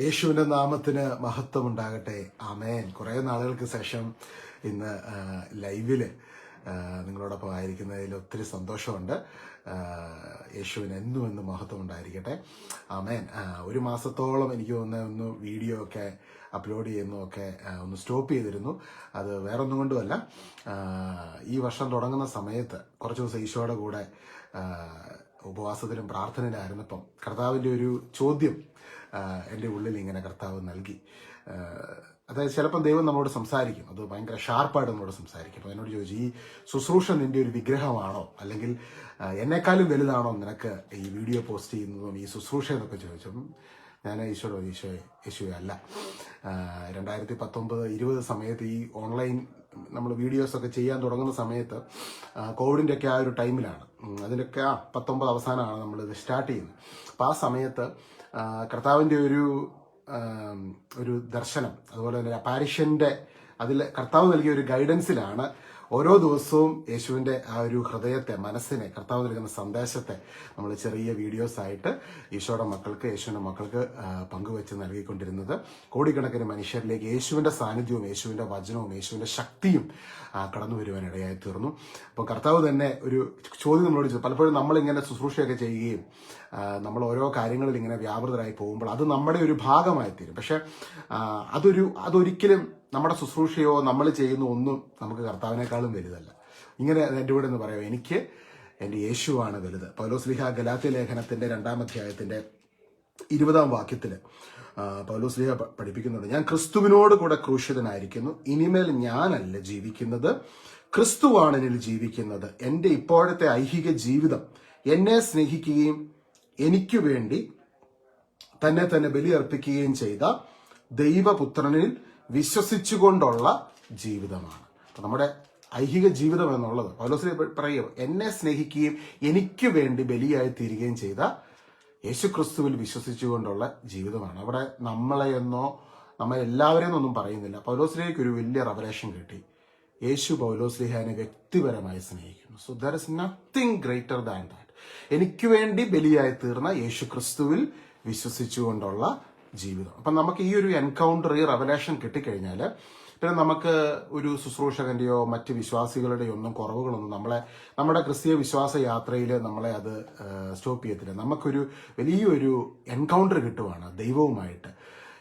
യേശുവിന്റെ നാമത്തിന് മഹത്വം ഉണ്ടാകട്ടെ ആമേൻ. കുറേ നാളുകൾക്ക് ശേഷം ഇന്ന് ലൈവിൽ നിങ്ങളോടൊപ്പം ആയിരിക്കുന്നതിൽ ഒത്തിരി സന്തോഷമുണ്ട്. യേശുവിന് എന്നും എന്നും മഹത്വം ഉണ്ടായിരിക്കട്ടെ ആമേൻ ഒരു മാസത്തോളം എനിക്ക് തോന്നുന്ന ഒന്ന് വീഡിയോ ഒക്കെ അപ്ലോഡ് ചെയ്യുന്നതൊക്കെ ഒന്ന് സ്റ്റോപ്പ് ചെയ്തിരുന്നു. അത് വേറൊന്നും കൊണ്ടുമല്ല. ഈ വർഷം തുടങ്ങുന്ന സമയത്ത് കുറച്ച് ദിവസം ഈശോയുടെ കൂടെ ഉപവാസത്തിലും പ്രാർത്ഥനയിലായിരുന്നപ്പം കർത്താവിന്റെ ഒരു ചോദ്യം എന്റെ ഉള്ളിൽ ഇങ്ങനെ കർത്താവ് നൽകി. അതായത് ചിലപ്പം ദൈവം നമ്മളോട് സംസാരിക്കും. അത് ഭയങ്കര ഷാർപ്പായിട്ട് നമ്മളോട് സംസാരിക്കും. അപ്പോൾ എന്നോട് ചോദിച്ചു ഈ ശുശ്രൂഷ നിന്റെ ഒരു വിഗ്രഹമാണോ? അല്ലെങ്കിൽ എന്നെക്കാളും വലുതാണോ നിനക്ക് ഈ വീഡിയോ പോസ്റ്റ് ചെയ്യുന്നതും ഈ ശുശ്രൂഷ എന്നൊക്കെ ചോദിച്ചു ഞാൻ ഈശോടോ ഈശോ യേശുവെ അല്ല. രണ്ടായിരത്തി പത്തൊമ്പത് ഇരുപത് സമയത്ത് ഈ ഓൺലൈൻ നമ്മൾ വീഡിയോസൊക്കെ ചെയ്യാൻ തുടങ്ങുന്ന സമയത്ത് കോവിഡിന്റെ ഒക്കെ ആ ഒരു ടൈമിലാണ്. അതിന്റെയൊക്കെ ആ പത്തൊമ്പത് അവസാനമാണ് നമ്മളിത് സ്റ്റാർട്ട് ചെയ്യുന്നത്. അപ്പോൾ ആ സമയത്ത് ആ, കർത്താവിന്റെ ഒരു ഒരു ദർശനം അതുപോലെ തന്നെ അപ്പാരിഷന്റെ അതിൽ കർത്താവ് നൽകിയ ഒരു ഗൈഡൻസിലാണ് ഓരോ ദിവസവും യേശുവിന്റെ ആ ഒരു ഹൃദയത്തെ മനസ്സിനെ കർത്താവ് നൽകുന്ന സന്ദേശത്തെ നമ്മൾ ചെറിയ വീഡിയോസ് ആയിട്ട് ഈശോയുടെ മക്കൾക്ക് യേശുവിന്റെ മക്കൾക്ക് പങ്കുവെച്ച് നൽകിക്കൊണ്ടിരുന്നത്. കോടിക്കണക്കിന് മനുഷ്യരിലേക്ക് യേശുവിന്റെ സാന്നിധ്യവും യേശുവിന്റെ വചനവും യേശുവിന്റെ ശക്തിയും കടന്നു വരുവാൻ ഇടയായി തീർന്നു. അപ്പോൾ കർത്താവ് തന്നെ ഒരു ചോദ്യം നമ്മളോട് ചോദിച്ചു. പലപ്പോഴും നമ്മളിങ്ങനെ ശുശ്രൂഷയൊക്കെ ചെയ്യുകയും നമ്മൾ ഓരോ കാര്യങ്ങളിൽ ഇങ്ങനെ വ്യാപൃതരായി പോകുമ്പോൾ അത് നമ്മുടെ ഒരു ഭാഗമായി തീരും പക്ഷേ അതൊരു അതൊരിക്കലും നമ്മുടെ ശുശ്രൂഷയോ നമ്മൾ ചെയ്യുന്ന ഒന്നും നമുക്ക് കർത്താവിനേക്കാളും വലുതല്ല. ഇങ്ങനെ എന്റെ കൂടെ എന്ന് പറയാം. എനിക്ക് എന്റെ യേശുവാണ് വലുത്. പൗലോസ്ലിഹ ഗലാത്തി ലേഖനത്തിന്റെ രണ്ടാം അധ്യായത്തിന്റെ ഇരുപതാം വാക്യത്തിൽ പൗലോസ്ലിഹ പഠിപ്പിക്കുന്നുണ്ട്. ഞാൻ ക്രിസ്തുവിനോട് കൂടെ ക്രൂശിതനായിരിക്കുന്നു. ഇനിമേൽ ഞാനല്ല ജീവിക്കുന്നത്. ക്രിസ്തുവാണ് എന്നിൽ ജീവിക്കുന്നത്. എന്റെ ഇപ്പോഴത്തെ ഐഹിക ജീവിതം എന്നെ സ്നേഹിക്കുകയും എനിക്ക് വേണ്ടി തന്നെ തന്നെ ബലിയർപ്പിക്കുകയും ചെയ്ത ദൈവപുത്രനിൽ വിശ്വസിച്ചുകൊണ്ടുള്ള ജീവിതമാണ്. അപ്പം നമ്മുടെ ഐഹിക ജീവിതം എന്നുള്ളത് പൗലോസിനെ പറയുക എന്നെ സ്നേഹിക്കുകയും എനിക്ക് വേണ്ടി ബലിയായി തീരുകയും ചെയ്ത യേശുക്രിസ്തുവിൽ വിശ്വസിച്ചുകൊണ്ടുള്ള ജീവിതമാണ്. അവിടെ നമ്മളെ എന്നോ നമ്മളെ എല്ലാവരെയും ഒന്നും പറയുന്നില്ല. പൗലോസിലേക്ക് ഒരു വലിയ റവലേഷൻ കിട്ടി. യേശു പൗലോസ്ലിഹാനെ വ്യക്തിപരമായി സ്നേഹിക്കുന്നു. So there is nothing greater than that എനിക്ക് വേണ്ടി ബലിയായി തീർന്ന യേശു ക്രിസ്തുവിൽ വിശ്വസിച്ചുകൊണ്ടുള്ള ജീവിതം. അപ്പം നമുക്ക് ഈ ഒരു എൻകൗണ്ടർ ഈ റവലേഷൻ കിട്ടിക്കഴിഞ്ഞാൽ പിന്നെ നമുക്ക് ഒരു ശുശ്രൂഷകന്റെയോ മറ്റ് വിശ്വാസികളുടെയോ ഒന്നും കുറവുകളൊന്നും നമ്മളെ നമ്മുടെ ക്രിസ്തീയ വിശ്വാസ യാത്രയിൽ നമ്മളെ അത് സ്റ്റോപ്പ് ചെയ്യത്തില്ല. നമുക്കൊരു വലിയൊരു എൻകൗണ്ടർ കിട്ടുവാണ് ദൈവവുമായിട്ട്.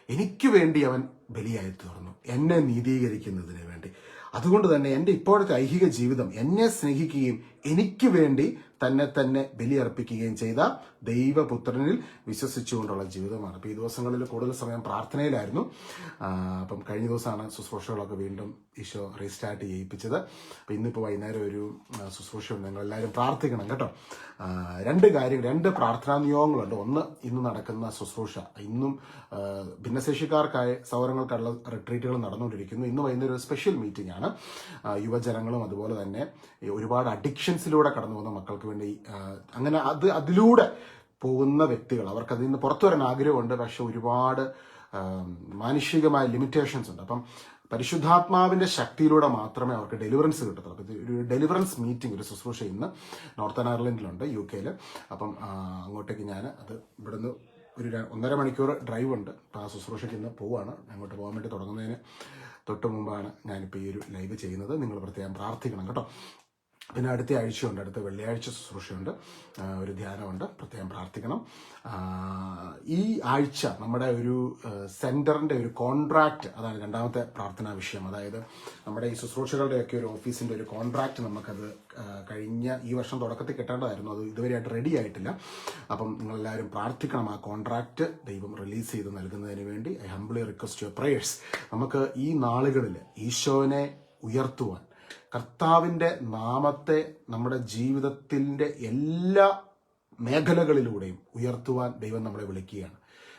എനിക്ക് വേണ്ടി അവൻ ബലിയായി തീർന്നു. എന്നെ നീതീകരിക്കുന്നതിന് വേണ്ടി. അതുകൊണ്ട് തന്നെ എന്റെ ഇപ്പോഴത്തെ ഐഹിക ജീവിതം എന്നെ സ്നേഹിക്കുകയും എനിക്ക് വേണ്ടി തന്നെ തന്നെ ബലിയർപ്പിക്കുകയും ചെയ്ത ദൈവപുത്രനിൽ വിശ്വസിച്ചുകൊണ്ടുള്ള ജീവിതമാണ്. അപ്പോൾ ഈ ദിവസങ്ങളിൽ കൂടുതൽ സമയം പ്രാർത്ഥനയിലായിരുന്നു. അപ്പം കഴിഞ്ഞ ദിവസമാണ് ശുശ്രൂഷകളൊക്കെ വീണ്ടും ഈശോ റീസ്റ്റാർട്ട് ചെയ്യിപ്പിച്ചത്. അപ്പം ഇന്നിപ്പോൾ വൈകുന്നേരം ഒരു ശുശ്രൂഷയുണ്ട്. നിങ്ങൾ എല്ലാവരും പ്രാർത്ഥിക്കണം കേട്ടോ. രണ്ട് കാര്യങ്ങൾ രണ്ട് പ്രാർത്ഥനാ നിയോഗങ്ങളുണ്ട്. ഒന്ന് ഇന്ന് നടക്കുന്ന ശുശ്രൂഷ. ഇന്നും ഭിന്നശേഷിക്കാർക്കായ സൗരങ്ങൾക്കുള്ള റിട്രീറ്റുകൾ നടന്നുകൊണ്ടിരിക്കുന്നു. ഇന്ന് വൈകുന്നേരം ഒരു സ്പെഷ്യൽ മീറ്റിംഗ് ആണ്. യുവജനങ്ങളും അതുപോലെ തന്നെ ഒരുപാട് ഒരുപാട് അഡിക്ഷൻസിലൂടെ കടന്നു പോകുന്ന മക്കൾക്ക് വേണ്ടി അങ്ങനെ അത് അതിലൂടെ പോകുന്ന വ്യക്തികൾ അവർക്ക് അതിൽ നിന്ന് പുറത്തു വരാൻ ആഗ്രഹമുണ്ട് പക്ഷെ ഒരുപാട് മാനുഷികമായ ലിമിറ്റേഷൻസ് ഉണ്ട്. അപ്പം പരിശുദ്ധാത്മാവിന്റെ ശക്തിയിലൂടെ മാത്രമേ അവർക്ക് ഡെലിവറൻസ് കിട്ടത്തുള്ളൂ. ഒരു ഡെലിവറൻസ് മീറ്റിംഗ് ഒരു ശുശ്രൂഷ ഇന്ന് നോർത്തേൺ അയർലൻഡിലുണ്ട് യു കെയിൽ അപ്പം അങ്ങോട്ടേക്ക് ഞാൻ അത് ഇവിടുന്ന് ഒരു ഒന്നര മണിക്കൂർ ഡ്രൈവ് ഉണ്ട്. അപ്പം ആ ശുശ്രൂഷയ്ക്ക് ഇന്ന് പോവാണ്. അങ്ങോട്ട് പോകാൻ വേണ്ടി തുടങ്ങുന്നതിന് തൊട്ട് മുമ്പാണ് ഞാനിപ്പോൾ ഈ ഒരു ലൈവ് ചെയ്യുന്നത്. നിങ്ങൾ പ്രത്യേകം പ്രാർത്ഥിക്കണം കേട്ടോ. പിന്നെ അടുത്ത ആഴ്ചയുണ്ട് അടുത്ത വെള്ളിയാഴ്ച ശുശ്രൂഷയുണ്ട്. ഒരു ധ്യാനമുണ്ട്. പ്രത്യേകം പ്രാർത്ഥിക്കണം. ഈ ആഴ്ച നമ്മുടെ ഒരു സെന്ററിന്റെ ഒരു കോൺട്രാക്റ്റ് അതാണ് രണ്ടാമത്തെ പ്രാർത്ഥനാ വിഷയം. അതായത് നമ്മുടെ ഈ ശുശ്രൂഷകളുടെയൊക്കെ ഒരു ഓഫീസിന്റെ ഒരു കോൺട്രാക്റ്റ് നമുക്കത് കഴിഞ്ഞ ഈ വർഷം തുടക്കത്തിൽ കിട്ടേണ്ടതായിരുന്നു. അത് ഇതുവരെയായിട്ട് റെഡി ആയിട്ടില്ല. അപ്പം നിങ്ങളെല്ലാവരും പ്രാർത്ഥിക്കണം ആ കോൺട്രാക്റ്റ് ദൈവം റിലീസ് ചെയ്ത് നൽകുന്നതിന് വേണ്ടി. I humbly request your prayers നമുക്ക് ഈ നാളുകളിൽ ഈശോനെ ഉയർത്തുവാൻ കർത്താവിന്റെ നാമത്തെ നമ്മുടെ ജീവിതത്തിന്റെ എല്ലാ മേഖലകളിലൂടെയും ഉയർത്തുവാൻ ദൈവം നമ്മളെ വിളിക്കുകയാണ്.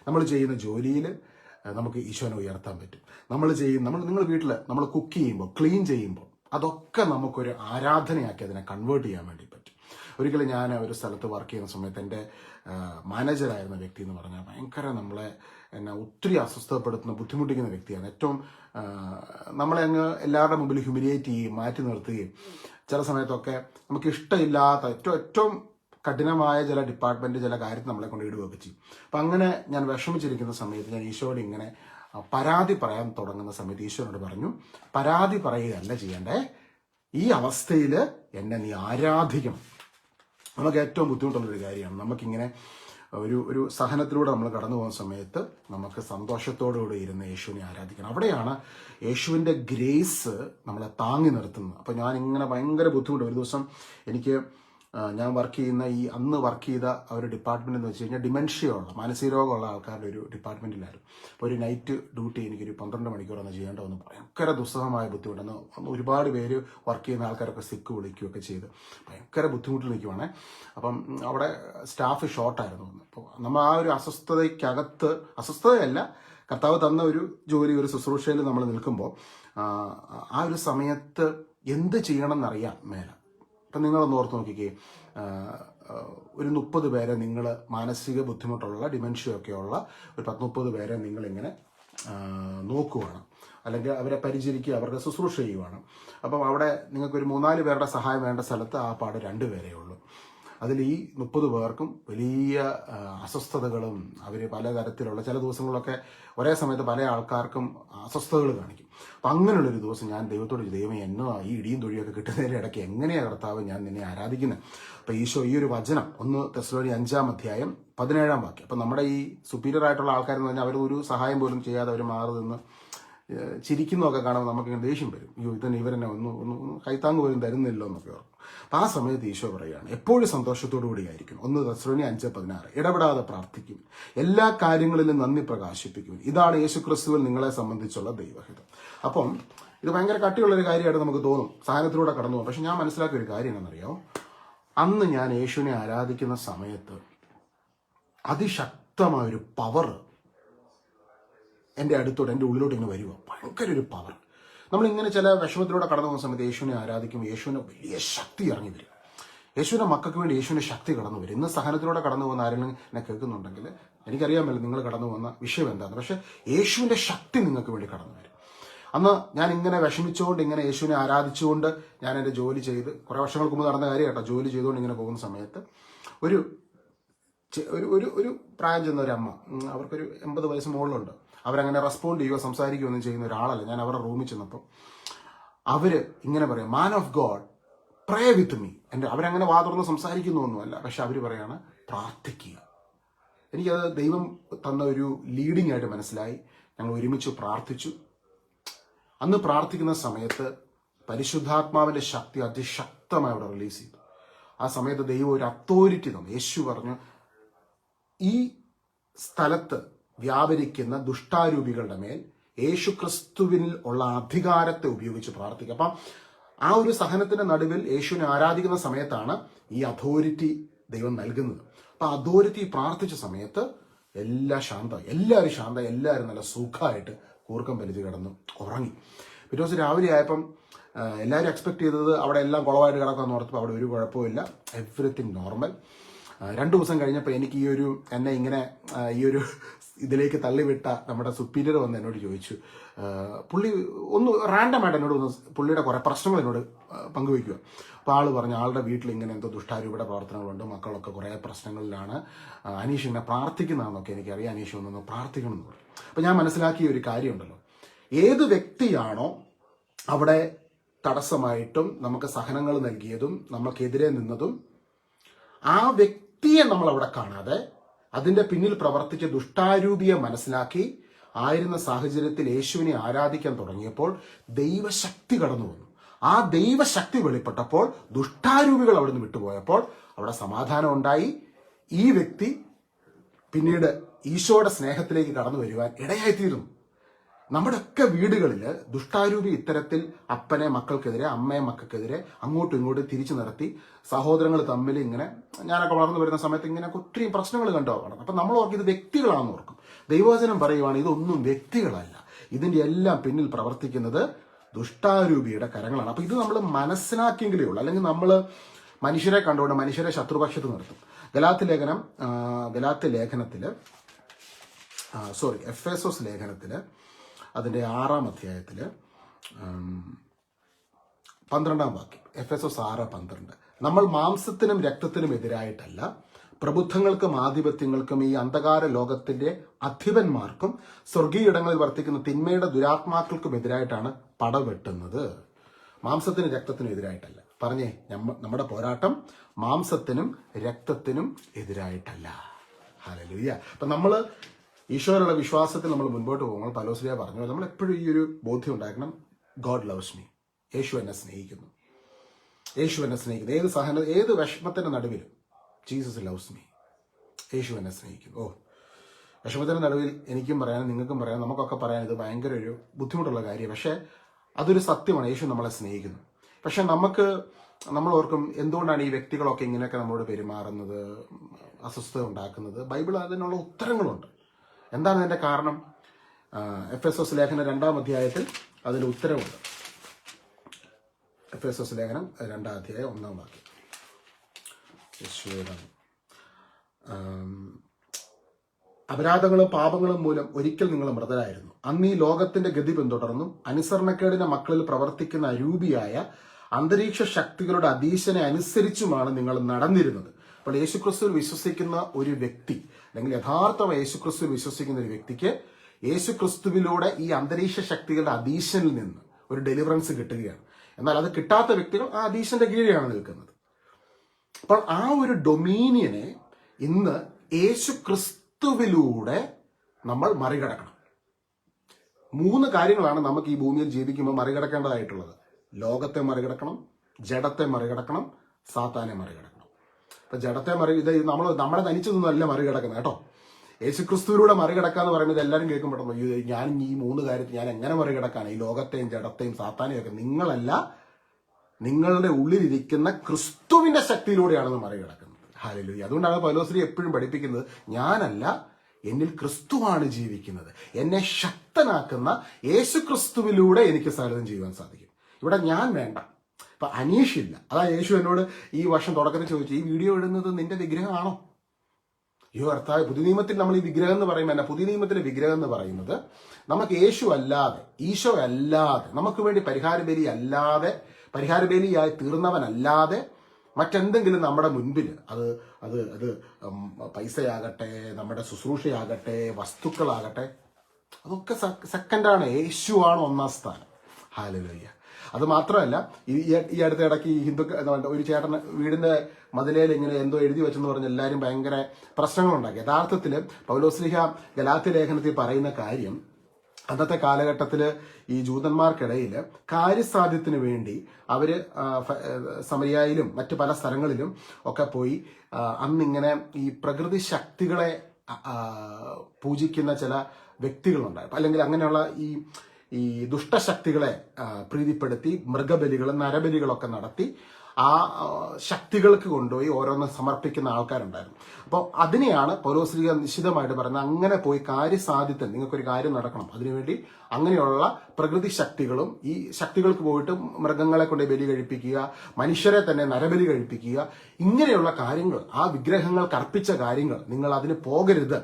നമ്മൾ ചെയ്യുന്ന ജോലിയിൽ നമുക്ക് ഈശോനെ ഉയർത്താൻ പറ്റും. നമ്മൾ ചെയ്യും നമ്മൾ നിങ്ങൾ വീട്ടിൽ നമ്മൾ കുക്ക് ചെയ്യുമ്പോൾ ക്ലീൻ ചെയ്യുമ്പോൾ അതൊക്കെ നമുക്കൊരു ആരാധനയാക്കി അതിനെ കൺവേർട്ട് ചെയ്യാൻ വേണ്ടി പറ്റും. ഒരിക്കലും ഞാൻ ഒരു സ്ഥലത്ത് വർക്ക് ചെയ്യുന്ന സമയത്ത് എന്റെ മാനേജറായിരുന്ന വ്യക്തി എന്ന് പറഞ്ഞാൽ ഭയങ്കര നമ്മളെ എന്നെ ഒത്തിരി അസ്വസ്ഥപ്പെടുത്തുന്ന ബുദ്ധിമുട്ടിക്കുന്ന വ്യക്തിയാണ്. ഏറ്റവും നമ്മളെ അങ്ങ് എല്ലാവരുടെ മുമ്പിൽ ഹ്യൂമിലിയേറ്റ് ചെയ്യും മാറ്റി നിർത്തുകയും ചില സമയത്തൊക്കെ നമുക്ക് ഇഷ്ടമില്ലാത്ത ഏറ്റവും ഏറ്റവും കഠിനമായ ചില ഡിപ്പാർട്ട്മെന്റ് ചില കാര്യത്തിൽ നമ്മളെ കൊണ്ട് ഇടുകയൊക്കെ ചെയ്യും. അപ്പം അങ്ങനെ ഞാൻ വിഷമിച്ചിരിക്കുന്ന സമയത്ത് ഞാൻ ഈശോയോട് ഇങ്ങനെ പരാതി പറയാൻ തുടങ്ങുന്ന സമയത്ത് ഈശോനോട് പറഞ്ഞു പരാതി പറയുകയല്ല ചെയ്യണ്ടേ ഈ അവസ്ഥയിൽ എന്നെ നീ ആരാധിക്കണം. നമുക്ക് ഏറ്റവും ബുദ്ധിമുട്ടുള്ളൊരു കാര്യമാണ്. നമുക്കിങ്ങനെ ഒരു ഒരു സഹനത്തിലൂടെ നമ്മൾ കടന്നു പോകുന്ന സമയത്ത് നമുക്ക് സന്തോഷത്തോടുകൂടി ഇരുന്ന് യേശുവിനെ ആരാധിക്കണം. അവിടെയാണ് യേശുവിന്റെ ഗ്രേസ് നമ്മളെ താങ്ങി നിർത്തുന്നത്. അപ്പോൾ ഞാൻ ഇങ്ങനെ ഭയങ്കര ബുദ്ധിമുട്ട്. ഒരു ദിവസം എനിക്ക് ഞാൻ വർക്ക് ചെയ്യുന്ന ഈ അന്ന് വർക്ക് ചെയ്ത ഒരു ഡിപ്പാർട്ട്മെന്റ് എന്ന് വെച്ച് കഴിഞ്ഞാൽ ഡിമെൻഷ്യയുള്ള മാനസിക രോഗമുള്ള ആൾക്കാരുടെ ഒരു ഡിപ്പാർട്ട്മെന്റിലായിരുന്നു അപ്പോൾ ഒരു നൈറ്റ് ഡ്യൂട്ടി എനിക്കൊരു പന്ത്രണ്ട് മണിക്കൂർ അന്ന് ചെയ്യേണ്ട വന്നു ഭയങ്കര ദുസ്സഹമായ ബുദ്ധിമുട്ടെന്ന് ഒരുപാട് പേര് വർക്ക് ചെയ്യുന്ന ആൾക്കാരൊക്കെ സിക്ക് വിളിക്കുകയൊക്കെ ചെയ്ത് ഭയങ്കര ബുദ്ധിമുട്ടിൽ നിൽക്കുവാണേ. അപ്പം അവിടെ സ്റ്റാഫ് ഷോർട്ടായിരുന്നു അപ്പോൾ നമ്മൾ ആ ഒരു അസ്വസ്ഥതയ്ക്കകത്ത് അസ്വസ്ഥതയല്ല കർത്താവ് തന്ന ഒരു ജോലി ഒരു ശുശ്രൂഷയിൽ നമ്മൾ നിൽക്കുമ്പോൾ ആ ഒരു സമയത്ത് എന്ത് ചെയ്യണം എന്നറിയാം മേല. അപ്പം നിങ്ങളൊന്ന് ഓർത്ത് നോക്കിക്കേ. ഒരു മുപ്പത് പേരെ നിങ്ങൾ മാനസിക ബുദ്ധിമുട്ടുള്ള ഡിമെൻഷ്യ ഒക്കെ ഉള്ള ഒരു പത്ത് മുപ്പത് പേരെ നിങ്ങളിങ്ങനെ നോക്കുവാണ്. അല്ലെങ്കിൽ അവരെ പരിചരിക്കുക അവരുടെ ശുശ്രൂഷ ചെയ്യുവാണ്. അപ്പം അവിടെ നിങ്ങൾക്ക് ഒരു മൂന്നാൽ പേരുടെ സഹായം വേണ്ട സ്ഥലത്ത് ആ പാട് രണ്ട് പേരേ ഉള്ളൂ. അതിൽ ഈ മുപ്പത് പേർക്കും വലിയ അസ്വസ്ഥതകളും അവർ പലതരത്തിലുള്ള ചില ദിവസങ്ങളിലൊക്കെ ഒരേ സമയത്ത് പല ആൾക്കാർക്കും അസ്വസ്ഥതകൾ കാണിക്കും. അപ്പം അങ്ങനെയുള്ളൊരു ദിവസം ഞാൻ ദൈവത്തോട് ദൈവം എന്നോ ഈ ഇടിയും തൊഴിയൊക്കെ കിട്ടുന്നതിന്റെ ഇടയ്ക്ക് എങ്ങനെയാണ് കർത്താവ് ഞാൻ നിന്നെ ആരാധിക്കുന്നത് അപ്പം ഈശോ ഈ ഒരു വചനം ഒന്ന് തെസ്ലോണി അഞ്ചാം അധ്യായം പതിനേഴാം വാക്യം. അപ്പം നമ്മുടെ ഈ സുപ്പീരിയർ ആയിട്ടുള്ള ആൾക്കാരെന്ന് പറഞ്ഞാൽ അവർ ഒരു സഹായം പോലും ചെയ്യാതെ അവർ മാറി നിന്ന് ചിരിക്കുന്നതൊക്കെ കാണുമ്പോൾ നമുക്കിങ്ങനെ ദേഷ്യം വരും. അയ്യോ ഇതന്നെ ഇവരെന്നെ ഒന്ന് ഒന്ന് കൈത്താങ് പോലും തരുന്നില്ലോ എന്നൊക്കെ ഓർക്കും. അപ്പം ആ സമയത്ത് ഈശോ പറയുകയാണ് എപ്പോഴും സന്തോഷത്തോടു കൂടിയായിരിക്കും ഒന്ന് ദസ്രോണി അഞ്ച് പതിനാറ്. ഇടപെടാതെ പ്രാർത്ഥിക്കും. എല്ലാ കാര്യങ്ങളിലും നന്ദി പ്രകാശിപ്പിക്കും ഇതാണ് യേശു ക്രിസ്തുവിൽ നിങ്ങളെ സംബന്ധിച്ചുള്ള ദൈവഹിതം. അപ്പം ഇത് ഭയങ്കര കട്ടിയുള്ളൊരു കാര്യമായിട്ട് നമുക്ക് തോന്നും. സഹനത്തിലൂടെ കടന്നു പോകും. പക്ഷെ ഞാൻ മനസ്സിലാക്കിയ ഒരു കാര്യം എന്താണെന്നറിയോ? അന്ന് ഞാൻ യേശുവിനെ ആരാധിക്കുന്ന സമയത്ത് അതിശക്തമായൊരു പവർ എന്റെ അടുത്തോട്ട് എന്റെ ഉള്ളിലോട്ട് ഇങ്ങനെ വരിക ഭയങ്കര ഒരു പവർ നമ്മളിങ്ങനെ ചില വിഷമത്തിലൂടെ കടന്നു പോകുന്ന സമയത്ത് യേശുവിനെ ആരാധിക്കും യേശുവിന് വലിയ ശക്തി ഇറങ്ങി വരും. യേശുവിന്റെ മക്കൾക്ക് വേണ്ടി യേശുവിന്റെ ശക്തി കടന്നു വരും. ഇന്ന് സഹനത്തിലൂടെ കടന്നു പോകുന്ന ആരെങ്കിലും എന്നെ കേൾക്കുന്നുണ്ടെങ്കിൽ എനിക്കറിയാമല്ലോ നിങ്ങൾ കടന്നു പോകുന്ന വിഷയം എന്താണ്. പക്ഷേ യേശുവിന്റെ ശക്തി നിങ്ങൾക്ക് വേണ്ടി കടന്നു വരും. അന്ന് ഞാൻ ഇങ്ങനെ വിഷമിച്ചുകൊണ്ട് ഇങ്ങനെ യേശുവിനെ ആരാധിച്ചുകൊണ്ട് ഞാൻ എന്റെ ജോലി ചെയ്ത് കുറേ വർഷങ്ങൾക്ക് മുമ്പ് നടന്ന കാര്യം കേട്ടോ. ജോലി ചെയ്തുകൊണ്ട് ഇങ്ങനെ പോകുന്ന സമയത്ത് ഒരു ഒരു ഒരു ഒരു പ്രായം ചെന്ന ഒരു അമ്മ. അവർക്കൊരു എൺപത് വയസ്സ് മുകളിലുണ്ട്. അവരങ്ങനെ റെസ്പോണ്ട് ചെയ്യുകയോ സംസാരിക്കുകയോ ഒന്നും ചെയ്യുന്ന ഒരാളല്ല. ഞാൻ അവരുടെ റൂമിൽ ചെന്നപ്പോൾ അവർ ഇങ്ങനെ പറയാം man of God pray with me എന്റെ അവരങ്ങനെ വാ തുറന്ന് സംസാരിക്കുന്നൊന്നുമല്ല. പക്ഷെ അവർ പറയാണ് പ്രാർത്ഥിക്കുക. എനിക്കത് ദൈവം തന്ന ഒരു ലീഡിംഗ് ആയിട്ട് മനസ്സിലായി. ഞങ്ങൾ ഒരുമിച്ച് പ്രാർത്ഥിച്ചു. അന്ന് പ്രാർത്ഥിക്കുന്ന സമയത്ത് പരിശുദ്ധാത്മാവിന്റെ ശക്തി അതിശക്തമായി അവിടെ റിലീസ് ചെയ്തു. ആ സമയത്ത് ദൈവം ഒരു അതോറിറ്റി തന്നു. യേശു പറഞ്ഞു ഈ സ്ഥലത്ത് വ്യാപരിക്കുന്ന ദുഷ്ടാരൂപികളുടെ മേൽ യേശു ക്രിസ്തുവിൽ ഉള്ള അധികാരത്തെ ഉപയോഗിച്ച് പ്രാർത്ഥിക്കുക. അപ്പം ആ ഒരു സഹനത്തിന്റെ നടുവിൽ യേശുവിനെ ആരാധിക്കുന്ന സമയത്താണ് ഈ അതോറിറ്റി ദൈവം നൽകുന്നത്. അപ്പൊ അതോറിറ്റി പ്രാർത്ഥിച്ച സമയത്ത് എല്ലാം ശാന്തമായി എല്ലാവരും ശാന്തമായി എല്ലാവരും നല്ല സുഖമായിട്ട് കൂർക്കം വലിച്ച് കിടന്നു ഉറങ്ങി. പിറ്റേ ദിവസം രാവിലെ ആയപ്പം എല്ലാവരും എക്സ്പെക്ട് ചെയ്തത് അവിടെ എല്ലാം കുളമായിട്ട് കിടക്കാമെന്ന് ഓർത്തപ്പോൾ അവിടെ ഒരു കുഴപ്പമില്ല എവറിത്തിങ് നോർമൽ രണ്ടു ദിവസം കഴിഞ്ഞപ്പോൾ എനിക്ക് ഈ ഒരു എന്നെ ഇങ്ങനെ ഈ ഒരു ഇതിലേക്ക് തള്ളിവിട്ട നമ്മുടെ സുപ്പീരിയർ വന്ന് എന്നോട് ചോദിച്ചു. പുള്ളി ഒന്ന് റാൻഡമായിട്ട് എന്നോട് ഒന്ന് പുള്ളിയുടെ കുറേ പ്രശ്നങ്ങൾ എന്നോട് പങ്കുവയ്ക്കുക. അപ്പോൾ ആൾ പറഞ്ഞു ആളുടെ വീട്ടിൽ ഇങ്ങനെ എന്തോ ദുഷ്ടാരൂപയുടെ പ്രവർത്തനങ്ങളുണ്ട് മക്കളൊക്കെ കുറേ പ്രശ്നങ്ങളിലാണ്. അനീഷ് ഇങ്ങനെ പ്രാർത്ഥിക്കുന്നതാണെന്നൊക്കെ എനിക്കറിയാം അനീഷ് ഒന്നൊന്ന് പ്രാർത്ഥിക്കണം എന്ന് പറഞ്ഞു. അപ്പോൾ ഞാൻ മനസ്സിലാക്കിയ ഒരു കാര്യമുണ്ടല്ലോ. ഏത് വ്യക്തിയാണോ അവിടെ തടസ്സമായിട്ടും നമുക്ക് സഹനങ്ങൾ നൽകിയതും നമുക്കെതിരെ നിന്നതും ആ വ്യക്തിയെ നമ്മൾ അവിടെ കാണാതെ അതിന്റെ പിന്നിൽ പ്രവർത്തിച്ച ദുഷ്ടാരൂപിയെ മനസ്സിലാക്കി ആയിരുന്ന സാഹചര്യത്തിൽ യേശുവിനെ ആരാധിക്കാൻ തുടങ്ങിയപ്പോൾ ദൈവശക്തി കടന്നു വന്നു. ആ ദൈവശക്തി വെളിപ്പെട്ടപ്പോൾ ദുഷ്ടാരൂപികൾ അവിടെ നിന്ന് വിട്ടുപോയപ്പോൾ അവിടെ സമാധാനം ഉണ്ടായി. ഈ വ്യക്തി പിന്നീട് ഈശോയുടെ സ്നേഹത്തിലേക്ക് കടന്നു വരുവാൻ ഇടയായിത്തീരുന്നു. നമ്മുടെയൊക്കെ വീടുകളിൽ ദുഷ്ടാരൂപി ഇത്തരത്തിൽ അപ്പനെ മക്കൾക്കെതിരെ അമ്മയെ മക്കൾക്കെതിരെ അങ്ങോട്ടും ഇങ്ങോട്ടും തിരിച്ചു നിർത്തി സഹോദരങ്ങൾ തമ്മിൽ ഇങ്ങനെ ഞാനൊക്കെ വളർന്നു വരുന്ന സമയത്ത് ഇങ്ങനെ ഒത്തിരി പ്രശ്നങ്ങൾ കണ്ടു വളർന്നു അപ്പം നമ്മൾ ഓർക്കും ഇത് വ്യക്തികളാണെന്ന് ഓർക്കും. ദൈവവചനം പറയുവാണ് ഇതൊന്നും വ്യക്തികളല്ല. ഇതിന്റെ എല്ലാം പിന്നിൽ പ്രവർത്തിക്കുന്നത് ദുഷ്ടാരൂപിയുടെ കരങ്ങളാണ്. അപ്പം ഇത് നമ്മൾ മനസ്സിലാക്കിയെങ്കിലേ ഉള്ളൂ. അല്ലെങ്കിൽ നമ്മൾ മനുഷ്യരെ കണ്ടുകൊണ്ട് മനുഷ്യരെ ശത്രുപക്ഷത്ത് നിർത്തും. ഗലാത്ത് ലേഖനം ഗലാത്ത് ലേഖനത്തിൽ സോറി എഫ് എസ് എസ് ലേഖനത്തിൽ അതിന്റെ ആറാം അധ്യായത്തിൽ പന്ത്രണ്ടാം വാക്യം. എഫ് എസ് എസ് ആറ് പന്ത്രണ്ട്. നമ്മൾ മാംസത്തിനും രക്തത്തിനും എതിരായിട്ടല്ല പ്രബുദ്ധങ്ങൾക്കും ആധിപത്യങ്ങൾക്കും ഈ അന്ധകാര ലോകത്തിന്റെ അധിപന്മാർക്കും സ്വർഗീയിടങ്ങളിൽ വർത്തിക്കുന്ന തിന്മയുടെ ദുരാത്മാക്കൾക്കും എതിരായിട്ടാണ് പടവെട്ടുന്നത് മാംസത്തിനും രക്തത്തിനും എതിരായിട്ടല്ല. പറഞ്ഞേ നമ്മുടെ പോരാട്ടം മാംസത്തിനും രക്തത്തിനും എതിരായിട്ടല്ല. ഹലലുയ്യ അപ്പൊ നമ്മൾ ഈശോയിലുള്ള വിശ്വാസത്തിൽ നമ്മൾ മുൻപോട്ട് പോകുമ്പോൾ പലോസ്ലിയ പറഞ്ഞു നമ്മൾ എപ്പോഴും ഈ ഒരു ബോധ്യം ഉണ്ടാക്കണം. ഗോഡ് ലവ്സ് മീ യേശു എന്നെ സ്നേഹിക്കുന്നു. യേശു എന്നെ സ്നേഹിക്കുന്നു. ഏത് സഹന ഏത് വിഷമത്തിന്റെ നടുവിലും ജീസസ് ലവ്സ് മീ യേശു എന്നെ സ്നേഹിക്കുന്നു. ഓ വിഷമത്തിന്റെ നടുവിൽ എനിക്കും പറയാനും നിങ്ങൾക്കും പറയാനും നമുക്കൊക്കെ പറയാൻ ഇത് ഭയങ്കര ഒരു ബുദ്ധിമുട്ടുള്ള കാര്യം. പക്ഷേ അതൊരു സത്യമാണ്. യേശു നമ്മളെ സ്നേഹിക്കുന്നു. പക്ഷെ നമുക്ക് നമ്മൾ ഓർക്കും എന്തുകൊണ്ടാണ് ഈ വ്യക്തികളൊക്കെ ഇങ്ങനെയൊക്കെ നമ്മളോട് പെരുമാറുന്നത് അസ്വസ്ഥത ഉണ്ടാക്കുന്നത്? ബൈബിൾ അതിനുള്ള ഉത്തരങ്ങളുണ്ട്. എന്താണ് അതിന്റെ കാരണം? എഫ് എസ് എസ് ലേഖനം രണ്ടാം അധ്യായത്തിൽ അതിന് ഉത്തരവുണ്ട്. എഫ് എസ് എസ് ലേഖനം രണ്ടാം അധ്യായം ഒന്നാം വാക്യം. യേശുവേ നന്ദി. ആം, അപരാധങ്ങളും പാപങ്ങളും മൂലം ഒരിക്കൽ നിങ്ങൾ മൃതരായിരുന്നു. അന്ന് ഈ ലോകത്തിന്റെ ഗതി പിന്തുടർന്നു. അനുസരണക്കേടിന്റെ മക്കളിൽ പ്രവർത്തിക്കുന്ന അരൂപിയായ അന്തരീക്ഷ ശക്തികളുടെ അധീശനെ അനുസരിച്ചുമാണ് നിങ്ങൾ നടന്നിരുന്നത്. അപ്പോൾ യേശുക്രിസ്തുവിൽ വിശ്വസിക്കുന്ന ഒരു വ്യക്തി അല്ലെങ്കിൽ യഥാർത്ഥ യേശുക്രിസ്തുവിൽ വിശ്വസിക്കുന്ന ഒരു വ്യക്തിക്ക് യേശുക്രിസ്തുവിലൂടെ ഈ അന്തരീക്ഷ ശക്തികളുടെ അധീശനിൽ നിന്ന് ഒരു ഡെലിവറൻസ് കിട്ടുകയാണ്. എന്നാൽ അത് കിട്ടാത്ത വ്യക്തികൾ ആ അധീശന്റെ കീഴിലാണ് നിൽക്കുന്നത്. അപ്പോൾ ആ ഒരു ഡൊമീനിയനെ ഇന്ന് യേശു ക്രിസ്തുവിലൂടെ നമ്മൾ മറികടക്കണം. മൂന്ന് കാര്യങ്ങളാണ് നമുക്ക് ഈ ഭൂമിയിൽ ജീവിക്കുമ്പോൾ മറികടക്കേണ്ടതായിട്ടുള്ളത്. ലോകത്തെ മറികടക്കണം ജഡത്തെ മറികടക്കണം സാത്താനെ മറികടക്കണം. അപ്പൊ ജഡത്തെ മറി ഇത് നമ്മൾ നമ്മളെ തനിച്ചതൊന്നുമല്ല മറികടക്കുന്നത് കേട്ടോ. യേശു ക്രിസ്തുവിലൂടെ മറികടക്കുക എന്ന് പറയുന്നത് എല്ലാവരും കേൾക്കുമ്പോൾ പെട്ടെന്ന് ഞാൻ ഈ മൂന്ന് കാര്യത്തിൽ ഞാൻ എങ്ങനെ മറികടക്കാണ് ഈ ലോകത്തെയും ജഡത്തെയും സാത്താനെയും ഒക്കെ നിങ്ങളല്ല നിങ്ങളുടെ ഉള്ളിലിരിക്കുന്ന ക്രിസ്തുവിന്റെ ശക്തിയിലൂടെയാണ് മറികടക്കുന്നത്. ഹാലലു അതുകൊണ്ടാണ് പൗലോശ്രീ എപ്പോഴും പഠിപ്പിക്കുന്നത് ഞാനല്ല എന്നിൽ ക്രിസ്തുവാണ് ജീവിക്കുന്നത്. എന്നെ ശക്തനാക്കുന്ന യേശു ക്രിസ്തുവിലൂടെ എനിക്ക് സകലം ചെയ്യുവാൻ സാധിക്കും. ഇവിടെ ഞാൻ വേണ്ട. ഇപ്പൊ അനീഷില്ല. അതാ യേശു എന്നോട് ഈ വർഷം തുടക്കത്തിൽ ചോദിച്ചു ഈ വീഡിയോ ഇടുന്നത് നിന്റെ വിഗ്രഹമാണോ? അയ്യോ കർത്താവ് പുതിയ നിയമത്തിൽ നമ്മൾ ഈ വിഗ്രഹം എന്ന് പറയുമ്പോൾ എന്നാ പുതിയ നിയമത്തിലെ വിഗ്രഹം എന്ന് പറയുന്നത് നമുക്ക് യേശു അല്ലാതെ ഈശോ അല്ലാതെ നമുക്ക് വേണ്ടി പരിഹാര ബലി അല്ലാതെ പരിഹാര ബലിയായി തീർന്നവനല്ലാതെ മറ്റെന്തെങ്കിലും നമ്മുടെ മുൻപിൽ അത് അത് അത് പൈസയാകട്ടെ നമ്മുടെ ശുശ്രൂഷയാകട്ടെ വസ്തുക്കളാകട്ടെ അതൊക്കെ സെക്കൻഡാണ് യേശുവാണ് ഒന്നാം സ്ഥാനം. ഹാലലുയ്യ അത് മാത്രമല്ല ഈ അടുത്ത ഇടയ്ക്ക് ഈ ഹിന്ദു ഒരു ചേട്ടൻ വീടിന്റെ മതിലേൽ ഇങ്ങനെ എന്തോ എഴുതി വെച്ചെന്ന് പറഞ്ഞ് എല്ലാവരും ഭയങ്കര പ്രശ്നങ്ങളുണ്ടാക്കി. യഥാർത്ഥത്തിൽ പൗലോസ്ലിഹ ഗലാത്തി ലേഖനത്തിൽ പറയുന്ന കാര്യം അന്നത്തെ കാലഘട്ടത്തിൽ ഈ ജൂതന്മാർക്കിടയിൽ കാര്യസാധ്യത്തിന് വേണ്ടി അവർ സമരിയായാലും മറ്റ് പല സ്ഥലങ്ങളിലും ഒക്കെ പോയി അന്നിങ്ങനെ ഈ പ്രകൃതി ശക്തികളെ പൂജിക്കുന്ന ചില വ്യക്തികളുണ്ടായിരുന്നു. അല്ലെങ്കിൽ അങ്ങനെയുള്ള ഈ ഈ ദുഷ്ടശക്തികളെ പ്രീതിപ്പെടുത്തി മൃഗബലികളും നരബലികളൊക്കെ നടത്തി ആ ശക്തികൾക്ക് കൊണ്ടുപോയി ഓരോന്ന് സമർപ്പിക്കുന്ന ആൾക്കാരുണ്ടായിരുന്നു. അപ്പോൾ അതിനെയാണ് പൗലോസ്ലിക നിശ്ചിതമായിട്ട് പറയുന്നത് അങ്ങനെ പോയി കാര്യസാധ്യത്തിൽ നിങ്ങൾക്കൊരു കാര്യം നടക്കണം. അതിനുവേണ്ടി അങ്ങനെയുള്ള പ്രകൃതി ശക്തികളും ഈ ശക്തികൾക്ക് പോയിട്ട് മൃഗങ്ങളെ കൊണ്ട് ബലി കഴിപ്പിക്കുക മനുഷ്യരെ തന്നെ നരബലി കഴിപ്പിക്കുക ഇങ്ങനെയുള്ള കാര്യങ്ങൾ ആ വിഗ്രഹങ്ങൾക്ക് അർപ്പിച്ച കാര്യങ്ങൾ നിങ്ങൾ അതിന് പോകരുത്.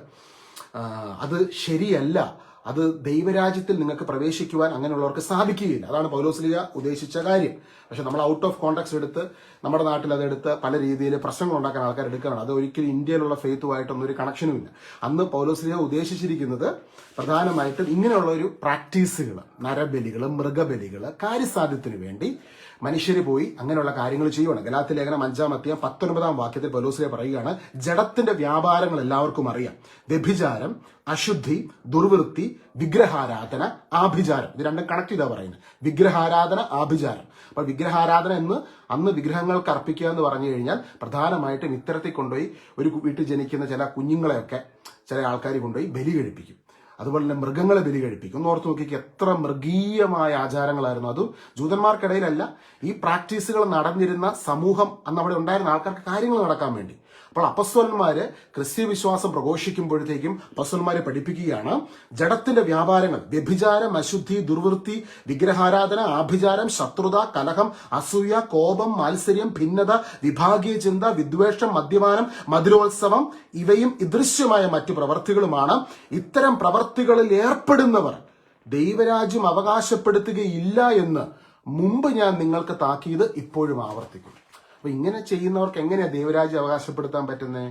അത് ശരിയല്ല. അത് ദൈവരാജ്യത്തിൽ നിങ്ങൾക്ക് പ്രവേശിക്കുവാൻ അങ്ങനെയുള്ളവർക്ക് സാധിക്കുകയില്ല. അതാണ് പൗലോസ്ലിക ഉദ്ദേശിച്ച കാര്യം. പക്ഷെ നമ്മൾ ഔട്ട് ഓഫ് കോണ്ടാക്ട്സ് എടുത്ത് നമ്മുടെ നാട്ടിൽ അതെടുത്ത് പല രീതിയിൽ പ്രശ്നങ്ങൾ ഉണ്ടാക്കാൻ ആൾക്കാർ എടുക്കുകയാണ്. അത് ഒരിക്കലും ഇന്ത്യയിലുള്ള ഫെയ്ത്തുമായിട്ടൊന്നും ഒരു കണക്ഷനും ഇല്ല. അന്ന് പൗലോസ്ലിക ഉദ്ദേശിച്ചിരിക്കുന്നത് പ്രധാനമായിട്ടും ഇങ്ങനെയുള്ള ഒരു പ്രാക്ടീസുകൾ നരബലികൾ മൃഗബലികൾ കാര്യസാധ്യത്തിന് വേണ്ടി മനുഷ്യർ പോയി അങ്ങനെയുള്ള കാര്യങ്ങൾ ചെയ്യുവാണ്. ഗലാത്തി ലേഖനം അഞ്ചാം അധ്യായം പത്തൊൻപതാം വാക്യത്തിൽ പൗലോസ്ലിയ പറയുകയാണ് ജഡത്തിന്റെ വ്യാപാരങ്ങൾ എല്ലാവർക്കും അറിയാം. വ്യഭിചാരം അശുദ്ധി ദുർവൃത്തി വിഗ്രഹാരാധന ആഭിചാരം. ഇത് രണ്ടും കണക്ട് ചെയ്താ പറയുന്നത്. വിഗ്രഹാരാധന ആഭിചാരം. അപ്പൊ വിഗ്രഹാരാധന എന്ന് അന്ന് വിഗ്രഹങ്ങൾക്ക് അർപ്പിക്കുക എന്ന് പറഞ്ഞു കഴിഞ്ഞാൽ പ്രധാനമായിട്ടും ഇത്തരത്തിൽ കൊണ്ടുപോയി ഒരു വീട്ടിൽ ജനിക്കുന്ന ചില കുഞ്ഞുങ്ങളെയൊക്കെ ചില ആൾക്കാർ കൊണ്ടുപോയി ബലി കഴിപ്പിക്കും. അതുപോലെ തന്നെ മൃഗങ്ങളെ ബലി കഴിപ്പിക്കും. ഒന്ന് ഓർത്ത് നോക്കിക്ക് എത്ര മൃഗീയമായ ആചാരങ്ങളായിരുന്നു അത്. ജൂതന്മാർക്കിടയിലല്ല ഈ പ്രാക്ടീസുകൾ നടന്നിരുന്ന സമൂഹം അന്ന് അവിടെ ഉണ്ടായിരുന്ന ആൾക്കാർക്ക് കാര്യങ്ങൾ നടക്കാൻ വേണ്ടി. അപ്പോൾ അപ്പസ്വലന്മാര് ക്രിസ്ത്യ വിശ്വാസം പ്രഘോഷിക്കുമ്പോഴത്തേക്കും അപ്പസ്വന്മാരെ പഠിപ്പിക്കുകയാണ്. ജഡത്തിന്റെ വ്യാപാരങ്ങൾ വ്യഭിചാരം അശുദ്ധി ദുർവൃത്തി വിഗ്രഹാരാധന ആഭിചാരം ശത്രുത കലഹം അസൂയ കോപം മാത്സര്യം ഭിന്നത വിഭാഗീയ ചിന്ത വിദ്വേഷം മദ്യപാനം മധുരോത്സവം ഇവയും ഇദൃശ്യമായ മറ്റു പ്രവർത്തികളുമാണ്. ഇത്തരം പ്രവർത്തികളിൽ ഏർപ്പെടുന്നവർ ദൈവരാജ്യം അവകാശപ്പെടുത്തുകയില്ല എന്ന് മുമ്പ് ഞാൻ നിങ്ങൾക്ക് താക്കീത് ഇപ്പോഴും ആവർത്തിക്കും അപ്പൊ ഇങ്ങനെ ചെയ്യുന്നവർക്ക് എങ്ങനെയാ ദൈവരാജ്യം അവകാശപ്പെടുത്താൻ പറ്റുന്നത്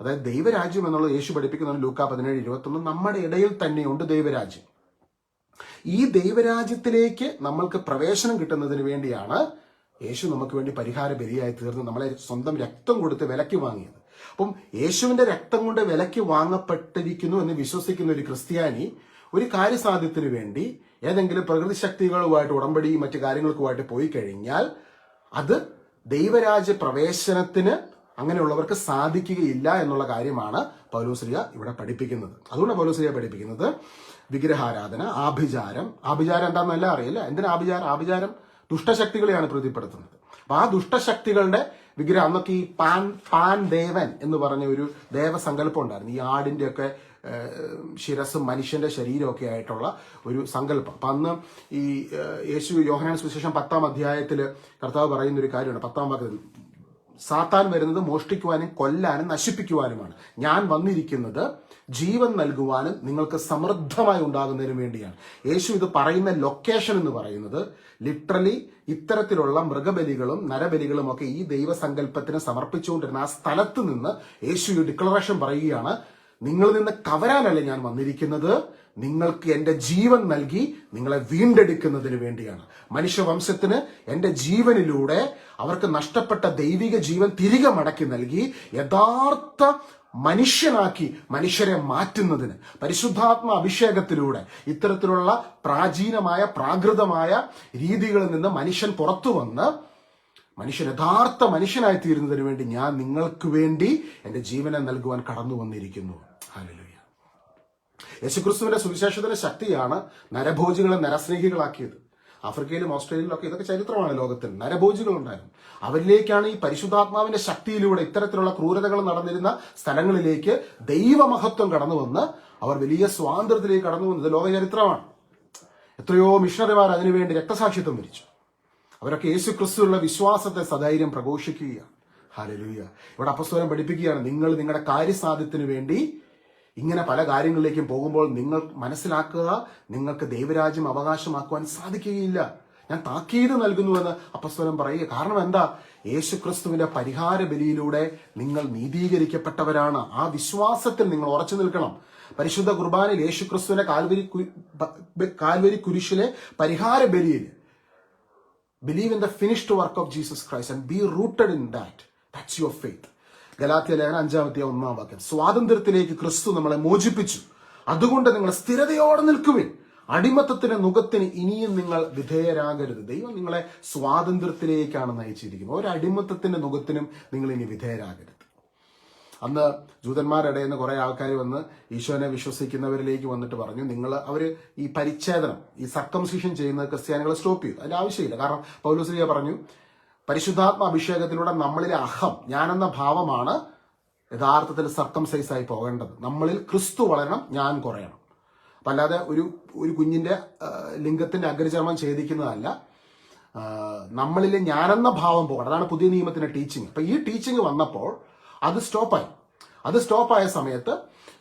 അതായത് ദൈവരാജ്യം എന്നുള്ളത് യേശു പഠിപ്പിക്കുന്ന ലൂക്ക പതിനേഴ് ഇരുപത്തൊന്ന് നമ്മുടെ ഇടയിൽ തന്നെയുണ്ട് ദൈവരാജ്യം. ഈ ദൈവരാജ്യത്തിലേക്ക് നമ്മൾക്ക് പ്രവേശനം കിട്ടുന്നതിന് വേണ്ടിയാണ് യേശു നമുക്ക് വേണ്ടി പരിഹാര ബലിയായി തീർന്ന് നമ്മളെ സ്വന്തം രക്തം കൊടുത്ത് വിലക്ക് വാങ്ങിയത്. അപ്പം യേശുവിന്റെ രക്തം കൊണ്ട് വിലക്ക് വാങ്ങപ്പെട്ടിരിക്കുന്നു എന്ന് വിശ്വസിക്കുന്ന ഒരു ക്രിസ്ത്യാനി ഒരു കാര്യസാധ്യത്തിന് വേണ്ടി ഏതെങ്കിലും പ്രകൃതി ശക്തികളുമായിട്ട് ഉടമ്പടി മറ്റു കാര്യങ്ങൾക്കുമായിട്ട് പോയി കഴിഞ്ഞാൽ അത് ദൈവരാജ്യ പ്രവേശനത്തിന് അങ്ങനെയുള്ളവർക്ക് സാധിക്കുകയില്ല എന്നുള്ള കാര്യമാണ് പൗലോസ്ലിയ ഇവിടെ പഠിപ്പിക്കുന്നത്. അതുകൊണ്ട് പൗലോസ്ലിയ പഠിപ്പിക്കുന്നത് വിഗ്രഹാരാധന ആഭിചാരം. ആഭിചാരം എന്താണെന്നല്ല അറിയില്ല. എന്തിനാ ആഭിചാരം? ആഭിചാരം ദുഷ്ടശക്തികളെയാണ് പ്രീതിപ്പെടുത്തുന്നത്. അപ്പൊ ആ ദുഷ്ടശക്തികളുടെ വിഗ്രഹം അന്നൊക്കെ ഈ പാൻ പാൻ ദേവൻ എന്ന് പറഞ്ഞ ഒരു ദേവസങ്കല്പം ഉണ്ടായിരുന്നു. ഈ ആടിന്റെ ഒക്കെ ശിരസും മനുഷ്യന്റെ ശരീരമൊക്കെ ആയിട്ടുള്ള ഒരു സങ്കല്പം. അപ്പം അന്ന് ഈ യേശു യോഹനാൻ സുവിശേഷം പത്താം അധ്യായത്തിൽ കർത്താവ് പറയുന്ന ഒരു കാര്യമാണ് പത്താം വാക്യത്തിൽ സാത്താൻ വരുന്നത് മോഷ്ടിക്കുവാനും കൊല്ലാനും നശിപ്പിക്കുവാനുമാണ്. ഞാൻ വന്നിരിക്കുന്നത് ജീവൻ നൽകുവാനും നിങ്ങൾക്ക് സമൃദ്ധമായി ഉണ്ടാകുന്നതിനു വേണ്ടിയാണ്. യേശു ഇത് പറയുന്ന ലൊക്കേഷൻ എന്ന് പറയുന്നത് ലിറ്ററലി ഇത്തരത്തിലുള്ള മൃഗബലികളും നരബലികളും ഒക്കെ ഈ ദൈവസങ്കല്പത്തിന് സമർപ്പിച്ചുകൊണ്ടിരുന്ന ആ സ്ഥലത്ത് നിന്ന് യേശു ഡിക്ലറേഷൻ പറയുകയാണ് നിങ്ങളിൽ നിന്ന് കവരാനല്ല ഞാൻ വന്നിരിക്കുന്നത്? നിങ്ങൾക്ക് എന്റെ ജീവൻ നൽകി നിങ്ങളെ വീണ്ടെടുക്കുന്നതിന് വേണ്ടിയാണ്. മനുഷ്യവംശത്തിന് എന്റെ ജീവനിലൂടെ അവർക്ക് നഷ്ടപ്പെട്ട ദൈവിക ജീവൻ തിരികെ മടക്കി നൽകി യഥാർത്ഥ മനുഷ്യനാക്കി മനുഷ്യരെ മാറ്റുന്നതിന്. പരിശുദ്ധാത്മ അഭിഷേകത്തിലൂടെ ഇത്തരത്തിലുള്ള പ്രാചീനമായ പ്രാകൃതമായ രീതികളിൽ നിന്ന് മനുഷ്യൻ പുറത്തു വന്ന് മനുഷ്യൻ യഥാർത്ഥ മനുഷ്യനായി തീരുന്നതിന് വേണ്ടി ഞാൻ നിങ്ങൾക്ക് വേണ്ടി എന്റെ ജീവനെ നൽകുവാൻ കടന്നു വന്നിരിക്കുന്നു. ഹല്ലേലൂയ യേശുക്രിസ്തുവിന്റെ സുവിശേഷത്തിന്റെ ശക്തിയാണ് നരഭോജികളെ നരസ്നേഹികളാക്കിയത്. ആഫ്രിക്കയിലും ഓസ്ട്രേലിയയിലും ഒക്കെ ഇതൊക്കെ ചരിത്രമാണ് ലോകത്തിൽ. നരഭോജികൾ ഉണ്ടായിരുന്നു അവരിലേക്കാണ് ഈ പരിശുദ്ധാത്മാവിന്റെ ശക്തിയിലൂടെ ഇത്തരത്തിലുള്ള ക്രൂരതകൾ നടന്നിരുന്ന സ്ഥലങ്ങളിലേക്ക് ദൈവമഹത്വം കടന്നു വന്ന് അവർ വലിയ സ്വാതന്ത്ര്യത്തിലേക്ക് കടന്നു വന്നത് ലോക ചരിത്രമാണ് എത്രയോ മിഷണറിമാർ അതിനുവേണ്ടി രക്തസാക്ഷിത്വം വരിച്ചു. അവരൊക്കെ യേശു ക്രിസ്തുവിലുള്ള വിശ്വാസത്തെ സധൈര്യം പ്രഘോഷിക്കുകയാണ്. ഹാലലൂയ. ഇവിടെ അപ്പസ്തോലം പഠിപ്പിക്കുകയാണ്. നിങ്ങൾ നിങ്ങളുടെ കാര്യസാധ്യത്തിന് വേണ്ടി ഇങ്ങനെ പല കാര്യങ്ങളിലേക്കും പോകുമ്പോൾ നിങ്ങൾ മനസ്സിലാക്കുക നിങ്ങൾക്ക് ദൈവരാജ്യം അവകാശമാക്കുവാൻ സാധിക്കുകയില്ല. ഞാൻ താക്കീത് നൽകുന്നുവെന്ന് അപ്പസ്തോലം പറയുക. കാരണം എന്താ? യേശു ക്രിസ്തുവിന്റെ പരിഹാര ബലിയിലൂടെ നിങ്ങൾ നീതീകരിക്കപ്പെട്ടവരാണ്. ആ വിശ്വാസത്തിൽ നിങ്ങൾ ഉറച്ചു നിൽക്കണം. പരിശുദ്ധ കുർബാനയിൽ യേശു ക്രിസ്തുവിന്റെ കാൽവരി കാൽവരി കുരിശിലെ പരിഹാര ബലിയിൽ believe in the finished work of Jesus Christ and be rooted in that that's your faith Galatia ലേഖന അഞ്ചാമത്തെ ഒന്നാം വാക്യം. സ്വാതന്ത്ര്യത്തിലേക്ക് ക്രിസ്തു നമ്മളെ മോചിപ്പിച്ചു. അതുകൊണ്ട് നിങ്ങൾ സ്ഥിരതയോടെ നിൽക്കുവിൻ. അടിമത്തത്തിന് നുഖത്തിന് ഇനിയും നിങ്ങൾ വിധേയരാകരുത്. ദൈവം നിങ്ങളെ സ്വാതന്ത്ര്യത്തിലേക്കാണ് നയിച്ചിരിക്കുന്നത്. ഒരു അടിമത്തത്തിന്റെ നുഖത്തിനും നിങ്ങൾ ഇനി വിധേയരാകരുത്. അന്ന് ജൂതന്മാരുടെ നിന്ന് കുറെ ആൾക്കാർ വന്ന് ഈശോനെ വിശ്വസിക്കുന്നവരിലേക്ക് വന്നിട്ട് പറഞ്ഞു നിങ്ങൾ അവർ ഈ പരിച്ഛേദനം ഈ സർക്കംസിഷൻ ചെയ്യുന്നത് ക്രിസ്ത്യാനികളെ സ്റ്റോപ്പ് ചെയ്തു. അതിന്റെ ആവശ്യമില്ല. കാരണം പൗലോസ്ലിയ പറഞ്ഞു പരിശുദ്ധാത്മ അഭിഷേകത്തിലൂടെ നമ്മളിലെ അഹം ഞാനെന്ന ഭാവമാണ് യഥാർത്ഥത്തിൽ സർക്കംസൈസ് ആയി പോകേണ്ടത്. നമ്മളിൽ ക്രിസ്തു വളരണം ഞാൻ കുറയണം. അപ്പം അല്ലാതെ ഒരു ഒരു കുഞ്ഞിന്റെ ലിംഗത്തിന്റെ അഗ്രചർമ്മം ഛേദിക്കുന്നതല്ല. നമ്മളിലെ ഞാനെന്ന ഭാവം പോകണം. അതാണ് പുതിയ നിയമത്തിന്റെ ടീച്ചിങ് അപ്പം ഈ ടീച്ചിങ് വന്നപ്പോൾ അത് സ്റ്റോപ്പായി. അത് സ്റ്റോപ്പായ സമയത്ത്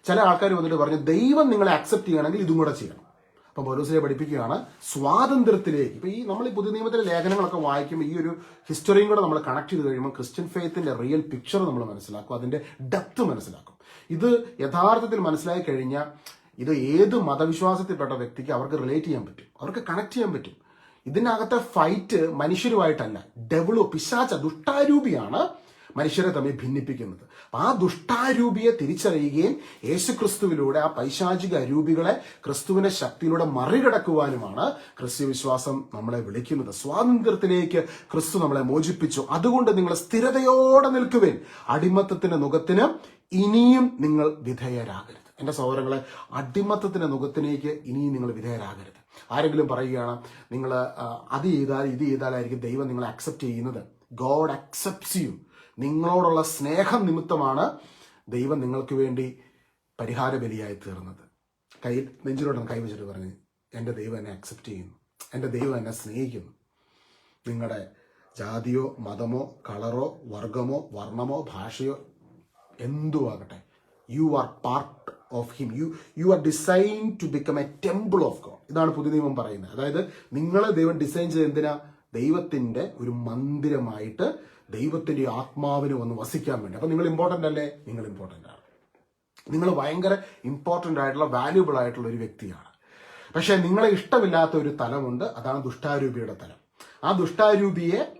ചില ആൾക്കാർ വന്നിട്ട് പറഞ്ഞു ദൈവം നിങ്ങളെ അക്സെപ്റ്റ് ചെയ്യണമെങ്കിൽ ഇതും കൂടെ ചെയ്യണം. അപ്പം പൗലോസിനെ പഠിപ്പിക്കുകയാണ് സ്വാതന്ത്ര്യത്തിലേക്ക്. ഇപ്പൊ ഈ നമ്മൾ ഈ പുതിയ നിയമത്തിലെ ലേഖനങ്ങളൊക്കെ വായിക്കുമ്പോൾ ഈ ഒരു ഹിസ്റ്ററിയും കൂടെ നമ്മൾ കണക്ട് ചെയ്ത് കഴിയുമ്പോൾ ക്രിസ്ത്യൻ ഫെയ്ത്തിന്റെ റിയൽ പിക്ചർ നമ്മൾ മനസ്സിലാക്കും. അതിന്റെ ഡെപ്ത് മനസ്സിലാക്കും. ഇത് യഥാർത്ഥത്തിൽ മനസ്സിലാക്കി കഴിഞ്ഞാൽ ഇത് ഏത് മതവിശ്വാസത്തിൽപ്പെട്ട വ്യക്തിക്ക് അവർക്ക് റിലേറ്റ് ചെയ്യാൻ പറ്റും. അവർക്ക് കണക്ട് ചെയ്യാൻ പറ്റും. ഇതിനകത്തെ ഫൈറ്റ് മനുഷ്യരുമായിട്ടല്ല. ഡെവലോ പിശാച്ച ദുഷ്ടാരൂപിയാണ് മനുഷ്യരെ തമ്മിൽ ഭിന്നിപ്പിക്കുന്നത്. ആ ദുഷ്ടാരൂപിയെ തിരിച്ചറിയുകയും യേശുക്രിസ്തുവിലൂടെ ആ പൈശാചിക അരൂപികളെ ക്രിസ്തുവിന്റെ ശക്തിയിലൂടെ മറികടക്കുവാനുമാണ് ക്രിസ്തു വിശ്വാസം നമ്മളെ വിളിക്കുന്നത്. സ്വാതന്ത്ര്യത്തിലേക്ക് ക്രിസ്തു നമ്മളെ മോചിപ്പിച്ചു. അതുകൊണ്ട് നിങ്ങൾ സ്ഥിരതയോടെ നിൽക്കുവേൻ. അടിമത്തത്തിന്റെ മുഖത്തിന് ഇനിയും നിങ്ങൾ വിധേയരാകരുത്. എന്റെ സഹോദരങ്ങളെ അടിമത്തത്തിന്റെ മുഖത്തിലേക്ക് ഇനിയും നിങ്ങൾ വിധേയരാകരുത്. ആരെങ്കിലും പറയുകയാണ് നിങ്ങൾ അത് ചെയ്താൽ ഇത് ചെയ്താലായിരിക്കും ദൈവം നിങ്ങളെ അക്സെപ്റ്റ് ചെയ്യുന്നത്. ഗോഡ് അക്സെപ്റ്റ്സ് യു നിങ്ങളോടുള്ള സ്നേഹം നിമിത്തമാണ് ദൈവം നിങ്ങൾക്ക് വേണ്ടി പരിഹാര ബലിയായി തീർന്നത്. കൈ നെഞ്ചിലോട്ട് കൈ വെച്ചിട്ട് പറഞ്ഞു എന്റെ ദൈവം എന്നെ അക്സെപ്റ്റ് ചെയ്യുന്നു. എന്റെ ദൈവം എന്നെ സ്നേഹിക്കുന്നു. നിങ്ങളുടെ ജാതിയോ മതമോ കളറോ വർഗമോ വർണമോ ഭാഷയോ എന്തു ആകട്ടെ you are part of him you you are design to become a temple of God ഇതാണ് പുതിയ നിയമം പറയുന്നത്. അതായത് നിങ്ങളെ ദൈവം ഡിസൈൻ ചെയ്ത് എന്തിനാ? ദൈവത്തിന്റെ ഒരു മന്ദിരമായിട്ട് ദൈവത്തിന്റെ ആത്മാവിന് വന്ന് വസിക്കാൻ വേണ്ടി. അപ്പൊ നിങ്ങൾ ഇമ്പോർട്ടന്റ് അല്ലേ? നിങ്ങൾ ഇമ്പോർട്ടന്റ് ആണ്. നിങ്ങൾ ഭയങ്കര ഇമ്പോർട്ടന്റ് ആയിട്ടുള്ള വാല്യൂബിൾ ആയിട്ടുള്ള ഒരു വ്യക്തിയാണ്. പക്ഷെ നിങ്ങളെ ഇഷ്ടമില്ലാത്ത ഒരു തലമുണ്ട് അതാണ് ദുഷ്ടാരൂപിയുടെ തലം. ആ ദുഷ്ടാരൂപിയെ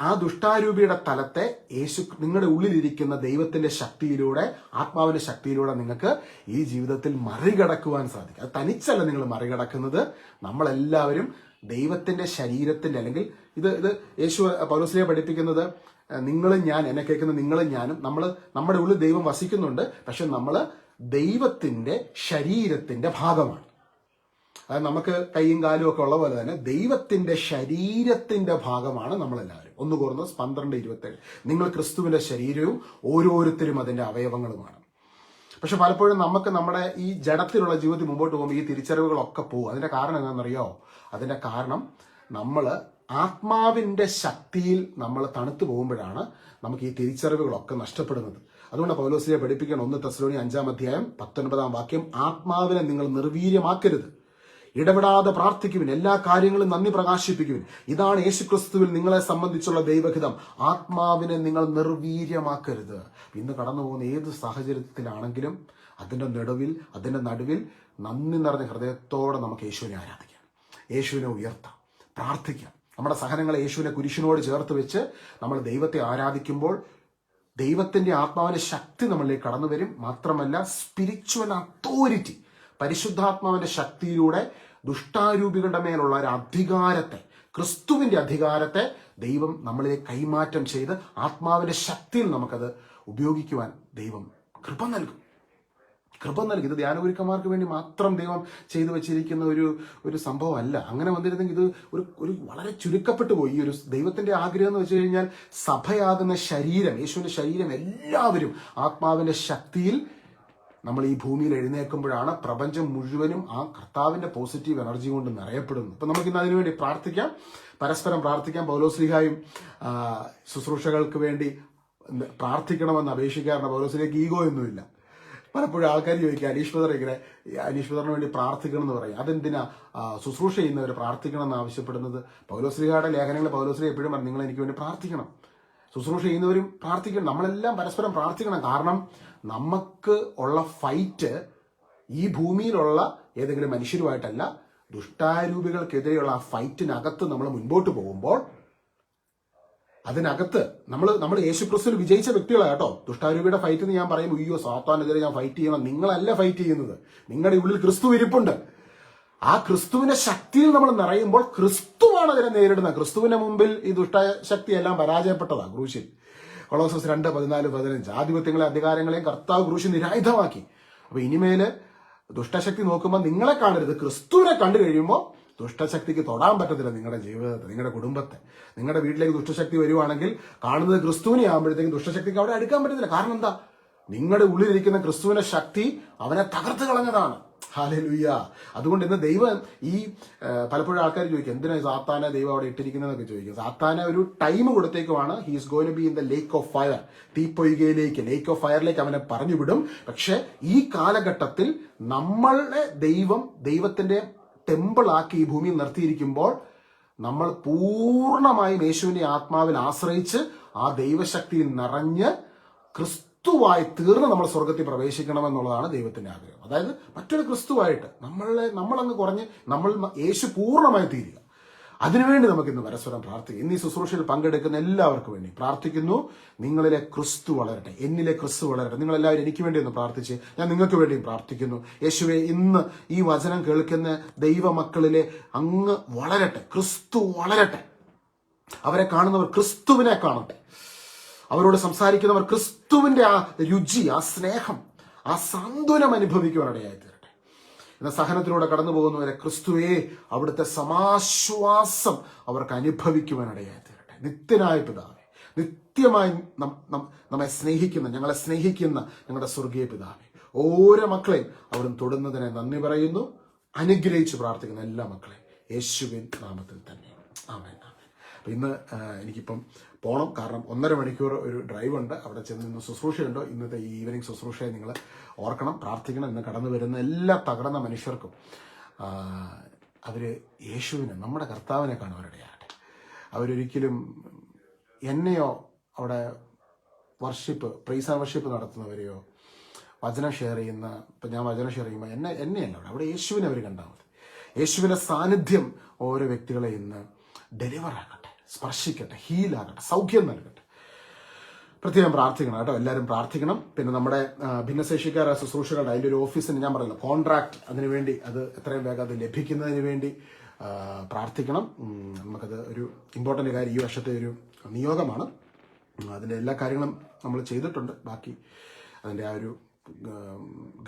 ആ ദുഷ്ടാരൂപിയുടെ തലത്തെ യേശു നിങ്ങളുടെ ഉള്ളിലിരിക്കുന്ന ദൈവത്തിന്റെ ശക്തിയിലൂടെ ആത്മാവിന്റെ ശക്തിയിലൂടെ നിങ്ങൾക്ക് ഈ ജീവിതത്തിൽ മറികടക്കുവാൻ സാധിക്കും. അത് തനിച്ചല്ല നിങ്ങൾ മറികടക്കുന്നത്. നമ്മളെല്ലാവരും ദൈവത്തിന്റെ ശരീരത്തിന്റെ അല്ലെങ്കിൽ ഇത് ഇത് യേശു പൗലോസിനെ പഠിപ്പിക്കുന്നത് നിങ്ങളും ഞാൻ എന്നെ കേൾക്കുന്ന നിങ്ങളും ഞാനും നമ്മൾ നമ്മുടെ ഉള്ളിൽ ദൈവം വസിക്കുന്നുണ്ട് പക്ഷെ നമ്മൾ ദൈവത്തിന്റെ ശരീരത്തിന്റെ ഭാഗമാണ്. അതായത് നമുക്ക് കൈയും കാലും ഒക്കെ ഉള്ള പോലെ തന്നെ ദൈവത്തിന്റെ ശരീരത്തിന്റെ ഭാഗമാണ് നമ്മളെല്ലാവരും. ഒന്ന് കൂർന്നത് പന്ത്രണ്ട് ഇരുപത്തേഴ്. നിങ്ങൾ ക്രിസ്തുവിന്റെ ശരീരവും ഓരോരുത്തരും അതിന്റെ അവയവങ്ങളുമാണ്. പക്ഷെ പലപ്പോഴും നമുക്ക് നമ്മുടെ ഈ ജഡത്തിലുള്ള ജീവിതത്തിൽ മുമ്പോട്ട് പോകുമ്പോൾ ഈ തിരിച്ചറിവുകളൊക്കെ പോകും. അതിന്റെ കാരണം എന്താണെന്നറിയോ? അതിന്റെ കാരണം നമ്മൾ ആത്മാവിന്റെ ശക്തിയിൽ നമ്മൾ തണുത്തു പോകുമ്പോഴാണ് നമുക്ക് ഈ തിരിച്ചറിവുകളൊക്കെ നഷ്ടപ്പെടുന്നത്. അതുകൊണ്ട് പൗലോസിനെ പഠിപ്പിക്കണം ഒന്ന് തെസ്ലോണി അഞ്ചാം അധ്യായം പത്തൊൻപതാം വാക്യം ആത്മാവിനെ നിങ്ങൾ നിർവീര്യമാക്കരുത്. ഇടപെടാതെ പ്രാർത്ഥിക്കുവിൻ എല്ലാ കാര്യങ്ങളും നന്ദി പ്രകാശിപ്പിക്കുവിൻ. ഇതാണ് യേശുക്രിസ്തുവിൽ നിങ്ങളെ സംബന്ധിച്ചുള്ള ദൈവഹിതം. ആത്മാവിനെ നിങ്ങൾ നിർവീര്യമാക്കരുത്. ഇന്ന് കടന്നു പോകുന്ന ഏത് സാഹചര്യത്തിലാണെങ്കിലും അതിന്റെ നടുവിൽ അതിന്റെ നടുവിൽ നന്ദി നിറഞ്ഞ ഹൃദയത്തോടെ നമുക്ക് യേശുവിനെ ആരാധിക്കാം. യേശുവിനെ ഉയർത്താം. പ്രാർത്ഥിക്കാം. നമ്മുടെ സഹനങ്ങളെ യേശുവിനെ കുരിശിനോട് ചേർത്ത് വെച്ച് നമ്മൾ ദൈവത്തെ ആരാധിക്കുമ്പോൾ ദൈവത്തിന്റെ ആത്മാവിന്റെ ശക്തി നമ്മളിലേക്ക് കടന്നു വരും മാത്രമല്ല സ്പിരിച്വൽ അതോറിറ്റി പരിശുദ്ധാത്മാവിന്റെ ശക്തിയിലൂടെ ദുഷ്ടാരൂപികളുടെ മേലുള്ള ഒരു അധികാരത്തെ ക്രിസ്തുവിന്റെ അധികാരത്തെ ദൈവം നമ്മളിലേക്ക് കൈമാറ്റം ചെയ്ത് ആത്മാവിന്റെ ശക്തിയിൽ നമുക്കത് ഉപയോഗിക്കുവാൻ ദൈവം കൃപ നൽകും. കൃപ നൽകി. ഇത് ധ്യാനഗുരുക്കന്മാർക്ക് വേണ്ടി മാത്രം ദൈവം ചെയ്തു വെച്ചിരിക്കുന്ന ഒരു ഒരു സംഭവമല്ല. അങ്ങനെ വന്നിരുന്നെങ്കിൽ ഇത് ഒരു ഒരു വളരെ ചുരുക്കപ്പെട്ടു പോയി. ഈ ഒരു ദൈവത്തിന്റെ ആഗ്രഹം എന്ന് വെച്ച് കഴിഞ്ഞാൽ സഭയാകുന്ന ശരീരം യേശുവിന്റെ ശരീരം എല്ലാവരും ആത്മാവിന്റെ ശക്തിയിൽ നമ്മൾ ഈ ഭൂമിയിൽ എഴുന്നേൽക്കുമ്പോഴാണ് പ്രപഞ്ചം മുഴുവനും ആ കർത്താവിന്റെ പോസിറ്റീവ് എനർജി കൊണ്ട് നിറയപ്പെടുന്നത്. അപ്പൊ നമുക്ക് ഇന്ന് അതിനുവേണ്ടി പ്രാർത്ഥിക്കാം. പരസ്പരം പ്രാർത്ഥിക്കാം. പൗലോസ്ലിഹായും ശുശ്രൂഷകൾക്ക് വേണ്ടി പ്രാർത്ഥിക്കണമെന്ന് അപേക്ഷിക്കാറുണ്ട്. പൗലോസിലേക്ക് ഈഗോ ഒന്നുമില്ല. പലപ്പോഴും ആൾക്കാർ ചോദിക്കുക അനീഷ് ഇങ്ങനെ അനീഷ് വേണ്ടി പ്രാർത്ഥിക്കണം എന്ന് പറയും. അതെന്തിനാ ശുശ്രൂഷ ചെയ്യുന്നവർ പ്രാർത്ഥിക്കണം എന്ന് ആവശ്യപ്പെടുന്നത് പൗലോസ്ലിഹയുടെ ലേഖനങ്ങൾ പൗലോശ്രീ എപ്പോഴും പറഞ്ഞു നിങ്ങൾ എനിക്ക് വേണ്ടി പ്രാർത്ഥിക്കണം. ശുശ്രൂഷ ചെയ്യുന്നവരും പ്രാർത്ഥിക്കണം. നമ്മളെല്ലാം പരസ്പരം പ്രാർത്ഥിക്കണം. കാരണം നമുക്ക് ഉള്ള ഫൈറ്റ് ഈ ഭൂമിയിലുള്ള ഏതെങ്കിലും മനുഷ്യരുമായിട്ടല്ല ദുഷ്ടാരൂപികൾക്കെതിരെയുള്ള ആ ഫൈറ്റിനകത്ത് നമ്മൾ മുൻപോട്ട് പോകുമ്പോൾ അതിനകത്ത് നമ്മൾ നമ്മൾ യേശു ക്രിസ്തു വിജയിച്ച വ്യക്തികളാണ് കേട്ടോ. ദുഷ്ടാരൂപിയുടെ ഫൈറ്റ് എന്ന് ഞാൻ പറയും അയ്യോ സാത്താനെതിരെ ഞാൻ ഫൈറ്റ് ചെയ്യണം. നിങ്ങളല്ല ഫൈറ്റ് ചെയ്യുന്നത്. നിങ്ങളുടെ ഉള്ളിൽ ക്രിസ്തു ഇരിപ്പുണ്ട്. ആ ക്രിസ്തുവിന്റെ ശക്തിയിൽ നമ്മൾ നിറയുമ്പോൾ ക്രിസ്തുവാണ് അതിനെ നേരിടുന്നത്. ക്രിസ്തുവിന്റെ മുമ്പിൽ ഈ ദുഷ്ടശക്തി എല്ലാം പരാജയപ്പെട്ടതാണ് ക്രൂശിൽ. കൊളോസസ് രണ്ട് പതിനാല് പതിനഞ്ച്. ആധിപത്യങ്ങളെ അധികാരങ്ങളെയും കർത്താവ് ക്രൂശി നിരായുധമാക്കി. അപ്പൊ ഇനിമേൽ ദുഷ്ടശക്തി നോക്കുമ്പോൾ നിങ്ങളെ കാണരുത്. ക്രിസ്തുവിനെ കണ്ടു കഴിയുമ്പോൾ ദുഷ്ടശക്തിക്ക് തൊടാൻ പറ്റത്തില്ല നിങ്ങളുടെ ജീവിതത്തെ നിങ്ങളുടെ കുടുംബത്തെ. നിങ്ങളുടെ വീട്ടിലേക്ക് ദുഷ്ടശക്തി വരുവാണെങ്കിൽ കാണുന്നത് ക്രിസ്തുവിനെ ആകുമ്പോഴത്തേക്കും ദുഷ്ടശക്തിക്ക് അവിടെ അടുക്കാൻ പറ്റത്തില്ല. കാരണം എന്താ? നിങ്ങളുടെ ഉള്ളിലിരിക്കുന്ന ക്രിസ്തുവിന്റെ ശക്തി അവനെ തകർത്ത് കളഞ്ഞതാണ്. ഹാലലുയ്യ അതുകൊണ്ട് ഇന്ന് ദൈവം ഈ പലപ്പോഴും ആൾക്കാർ ചോദിക്കും എന്തിനാണ് സാത്താനെ ദൈവം അവിടെ ഇട്ടിരിക്കുന്നതെന്നൊക്കെ ചോദിക്കും. സാത്താനെ ഒരു time കൊടുത്തേക്കുമാണ് he's going be in the lake of fire തീപ്പൊയ്കയിലേക്ക് lake of ഫയറിലേക്ക് അവനെ പറഞ്ഞു വിടും. പക്ഷെ ഈ കാലഘട്ടത്തിൽ നമ്മളെ ദൈവം ദൈവത്തിന്റെ ടെമ്പിളാക്കി ഈ ഭൂമിയിൽ നിർത്തിയിരിക്കുമ്പോൾ നമ്മൾ പൂർണമായും യേശുവിന്റെ ആത്മാവിൽ ആശ്രയിച്ച് ആ ദൈവശക്തിയിൽ നിറഞ്ഞ് ക്രിസ്തുവായി തീർന്ന് നമ്മൾ സ്വർഗത്തിൽ പ്രവേശിക്കണം എന്നുള്ളതാണ് ദൈവത്തിന്റെ ആഗ്രഹം. അതായത് മറ്റൊരു ക്രിസ്തുവായിട്ട് നമ്മളെ നമ്മളങ്ങ് കുറഞ്ഞ് നമ്മൾ യേശു പൂർണമായി തീരുക. അതിനുവേണ്ടി നമുക്ക് ഇന്ന് പരസ്പരം പ്രാർത്ഥിക്കാം. ഇന്ന് ഈ ശുശ്രൂഷയിൽ പങ്കെടുക്കുന്ന എല്ലാവർക്കും വേണ്ടി പ്രാർത്ഥിക്കുന്നു. നിങ്ങളിലെ ക്രിസ്തു വളരട്ടെ എന്നിലെ ക്രിസ്തു വളരട്ടെ. നിങ്ങളെല്ലാവരും എനിക്ക് വേണ്ടി ഒന്ന് പ്രാർത്ഥിച്ച് ഞാൻ നിങ്ങൾക്ക് വേണ്ടിയും പ്രാർത്ഥിക്കുന്നു. യേശുവെ ഇന്ന് ഈ വചനം കേൾക്കുന്ന ദൈവമക്കളിലെ അങ്ങ് വളരട്ടെ ക്രിസ്തു വളരട്ടെ. അവരെ കാണുന്നവർ ക്രിസ്തുവിനെ കാണട്ടെ. അവരോട് സംസാരിക്കുന്നവർ ക്രിസ്തുവിന്റെ ആ രുചി ആ സ്നേഹം ആ സാന്ത്വനം അനുഭവിക്കുവാനിടയായി തീരട്ടെ എന്ന സഹനത്തിലൂടെ കടന്നു പോകുന്നവരെ ക്രിസ്തുവെ അവിടുത്തെ സമാശ്വാസം അവർക്ക് അനുഭവിക്കുവാനിടയായി തീരട്ടെ നിത്യനായ പിതാവെ നിത്യമായി നമ്മെ സ്നേഹിക്കുന്ന ഞങ്ങളെ സ്നേഹിക്കുന്ന ഞങ്ങളുടെ സ്വർഗീയ പിതാവെ ഓരോ മക്കളെയും അവിടുന്ന് തൊടുന്നതിനെ നന്ദി പറയുന്നു. അനുഗ്രഹിച്ച് പ്രാർത്ഥിക്കുന്ന എല്ലാ മക്കളെയും യേശുവിൻ നാമത്തിൽ തന്നെ. ആമേൻ ആമേൻ. അപ്പൊ ഇന്ന് എനിക്കിപ്പം പോണം. കാരണം ഒന്നര മണിക്കൂർ ഒരു ഡ്രൈവ് ഉണ്ട്. അവിടെ ചെന്ന് ഇന്ന് ശുശ്രൂഷയുണ്ട്. ഇന്നത്തെ ഈവനിങ് ശുശ്രൂഷയെ നിങ്ങൾ ഓർക്കണം പ്രാർത്ഥിക്കണം. ഇന്ന് കടന്നു വരുന്ന എല്ലാ തകർന്ന മനുഷ്യർക്കും അവർ യേശുവിനെ നമ്മുടെ കർത്താവിനെ കാണുവാനിടയാകട്ടെ. അവരൊരിക്കലും എന്നെയോ അവിടെ വർഷിപ്പ് പ്രൈസ് വർഷിപ്പ് നടത്തുന്നവരെയോ വചനം ഷെയർ ചെയ്യുന്ന ഇപ്പം ഞാൻ വചനം ഷെയർ ചെയ്യുമ്പോൾ എന്നെ എന്നെയല്ല അവിടെ. അവിടെ യേശുവിനെ അവർ കണ്ടാൽ മതി. യേശുവിന്റെ സാന്നിധ്യം ഓരോ വ്യക്തികളെ ഇന്ന് ഡെലിവർ ആകട്ടെ സ്പർശിക്കട്ടെ ഹീലാകട്ടെ സൗഖ്യം നൽകട്ടെ. പ്രത്യേകം പ്രാർത്ഥിക്കണം കേട്ടോ എല്ലാവരും പ്രാർത്ഥിക്കണം. പിന്നെ നമ്മുടെ ഭിന്നശേഷിക്കാരായ ഭിന്നശേഷിക്കാര ശുശ്രൂഷകളുടെ അതിന്റെ ഒരു ഓഫീസിന് ഞാൻ പറഞ്ഞില്ല കോൺട്രാക്ട് അതിനുവേണ്ടി അത് എത്രയും വേഗം അത് ലഭിക്കുന്നതിന് വേണ്ടി പ്രാർത്ഥിക്കണം. നമുക്കത് ഒരു ഇമ്പോർട്ടന്റ് കാര്യം ഈ വർഷത്തെ ഒരു നിയോഗമാണ്. അതിന്റെ എല്ലാ കാര്യങ്ങളും നമ്മൾ ചെയ്തിട്ടുണ്ട്. ബാക്കി അതിന്റെ ആ ഒരു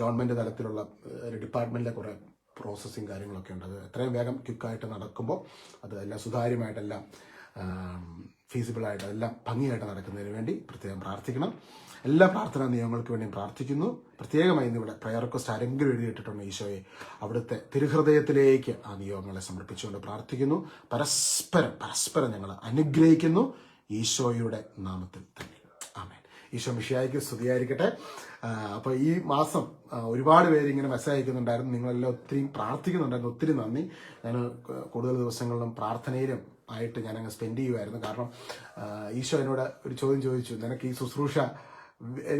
ഗവൺമെന്റ് തലത്തിലുള്ള ഒരു ഡിപ്പാർട്ട്മെന്റിലെ കുറേ പ്രോസസ്സിങ് കാര്യങ്ങളൊക്കെ ഉണ്ട്. അത് എത്രയും വേഗം ക്വിക്കായിട്ട് നടക്കുമ്പോൾ അത് എല്ലാം സുതാര്യമായിട്ടെല്ലാം ഫീസിബിളായിട്ട് എല്ലാം ഭംഗിയായിട്ട് നടക്കുന്നതിന് വേണ്ടി പ്രത്യേകം പ്രാർത്ഥിക്കണം. എല്ലാ പ്രാർത്ഥനാ നിയമങ്ങൾക്ക് വേണ്ടിയും പ്രാർത്ഥിക്കുന്നു. പ്രത്യേകമായി ഇന്ന് ഇവിടെ പ്രയർ റിക്വസ്റ്റ് ആരെങ്കിലും എഴുതിയിട്ടിട്ടുണ്ട് ഈശോയെ? അവിടുത്തെ തിരുഹൃദയത്തിലേക്ക് ആ നിയോഗങ്ങളെ സമർപ്പിച്ചുകൊണ്ട് പ്രാർത്ഥിക്കുന്നു. പരസ്പരം പരസ്പരം ഞങ്ങൾ അനുഗ്രഹിക്കുന്നു. ഈശോയുടെ നാമത്തിൽ തന്നെ. ആമേൻ. ഈശോ മിഷിയായിക്ക് സ്തുതിയായിരിക്കട്ടെ. അപ്പോൾ ഈ മാസം ഒരുപാട് പേര് ഇങ്ങനെ മെസ്സേജ് അയക്കുന്നുണ്ടായിരുന്നു. നിങ്ങളെല്ലാം ഒത്തിരി പ്രാർത്ഥിക്കുന്നുണ്ടായിരുന്നു. ഒത്തിരി നന്ദി. ഞാൻ കൂടുതൽ ദിവസങ്ങളിലും പ്രാർത്ഥനയിലും ആയിട്ട് ഞാനങ്ങ് സ്പെൻഡ് ചെയ്യുമായിരുന്നു കാരണം ഈശോ എന്നോട് ഒരു ചോദ്യം ചോദിച്ചു നിനക്ക് ഈ ശുശ്രൂഷ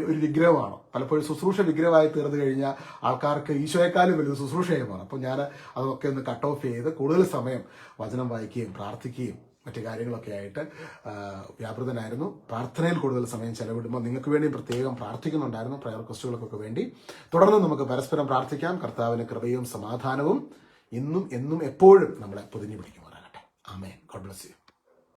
ഒരു വിഗ്രഹമാണോ? പലപ്പോഴും ശുശ്രൂഷ വിഗ്രഹമായി തീർന്നു കഴിഞ്ഞാൽ ആൾക്കാർക്ക് ഈശോയെക്കാളും വലുത് ശുശ്രൂഷയുമാണ്. അപ്പോൾ ഞാൻ അതൊക്കെ ഒന്ന് കട്ട് ഓഫ് ചെയ്ത് കൂടുതൽ സമയം വചനം വായിക്കുകയും പ്രാർത്ഥിക്കുകയും മറ്റു കാര്യങ്ങളൊക്കെ ആയിട്ട് വ്യാപൃതനായിരുന്നു. പ്രാർത്ഥനയിൽ കൂടുതൽ സമയം ചെലവിടുമ്പോൾ നിങ്ങൾക്ക് വേണ്ടി പ്രത്യേകം പ്രാർത്ഥിക്കുന്നുണ്ടായിരുന്നു പ്രയർ റിക്വസ്റ്റുകൾക്കൊക്കെ വേണ്ടി. തുടർന്ന് നമുക്ക് പരസ്പരം പ്രാർത്ഥിക്കാം. കർത്താവിന് കൃപയും സമാധാനവും ഇന്നും എന്നും എപ്പോഴും നമ്മളെ പൊതിഞ്ഞു പിടിക്കുമാറാകട്ടെ ആമേൻ ഗോഡ് ബ്ലസ് യു